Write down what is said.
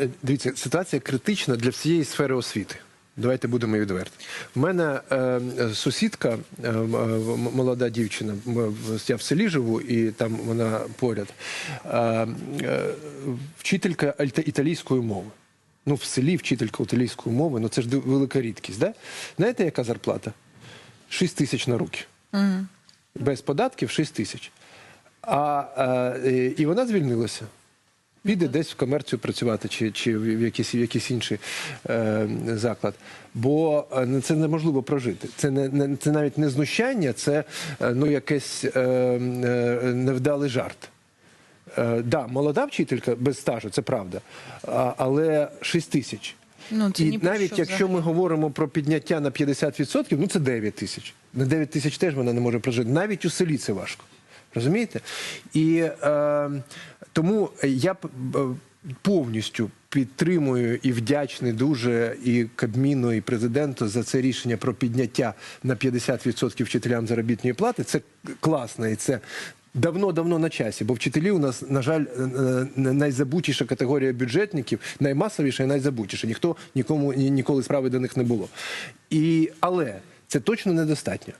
Е, Дивіться, ситуація критична для всієї сфери освіти. Давайте будемо відверті. У мене е, сусідка, е, е, молода дівчина, я в селі живу, і там вона поряд. Е, е, вчителька італійської мови. Ну, в селі вчителька італійської мови, ну це ж велика рідкість. Да? Знаєте, яка зарплата? 6 тисяч на руки. Без податків 6 тисяч. А, е, і вона звільнилася. Піде десь в комерцію працювати чи, чи в якийсь, в якийсь інший е, заклад. Бо е, ну, це неможливо прожити. Це не, не це навіть не знущання, це е, ну якийсь е, е, невдалий жарт. Е, да, молода вчителька без стажу, це правда. А, але 6 тисяч. Ну, це І навіть що якщо ми говоримо про підняття на 50%, ну це 9 тисяч. На 9 тисяч теж вона не може прожити. Навіть у селі це важко. Розумієте? І е, тому я б- повністю підтримую і вдячний дуже і Кабміну, і президенту за це рішення про підняття на 50% вчителям заробітної плати. Це класно і це. Давно-давно на часі, бо вчителі у нас, на жаль, е, е, найзабутіша категорія бюджетників, наймасовіша і найзабутіша. Ніхто нікому ніколи справи до них не було. І, але це точно недостатньо.